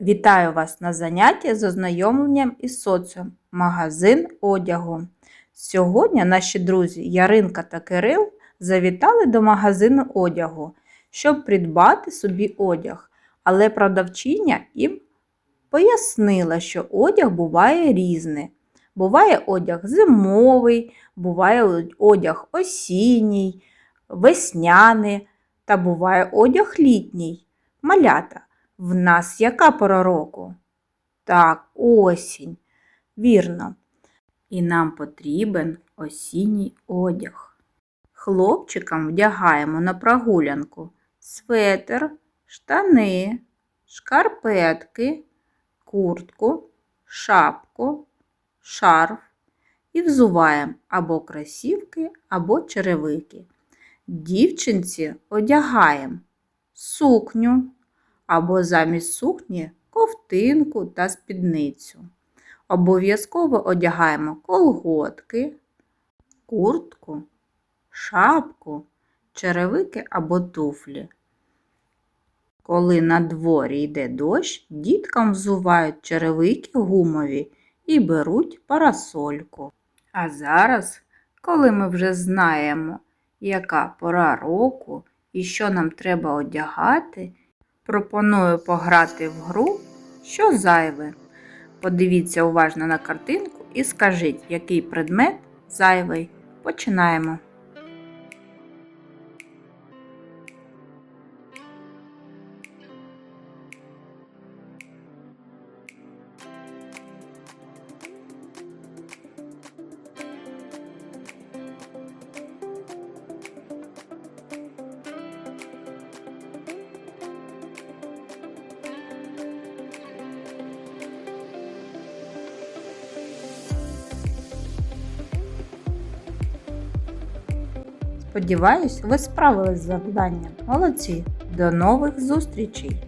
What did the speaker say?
Вітаю вас на занятті з ознайомленням із соціум магазин одягу. Сьогодні наші друзі Яринка та Кирил завітали до магазину одягу, щоб придбати собі одяг. Але продавчиня їм пояснила, що одяг буває різний. Буває одяг зимовий, буває одяг осінній, весняний та буває одяг літній. Малята. В нас яка пора року? Так, осінь. Вірно. І нам потрібен осінній одяг. Хлопчикам вдягаємо на прогулянку светр, штани, шкарпетки, куртку, шапку, шарф і взуваємо або кросівки, або черевики. Дівчинці одягаємо сукню або замість сукні ковтинку та спідницю. Обов'язково одягаємо колготки, куртку, шапку, черевики або туфлі. Коли на дворі йде дощ, діткам взувають черевики гумові і беруть парасольку. А зараз, коли ми вже знаємо, яка пора року і що нам треба одягати, пропоную пограти в гру, що зайве. Подивіться уважно на картинку і скажіть, який предмет зайвий. Починаємо. Сподіваюсь, ви справились з завданням. Молодці! До нових зустрічей!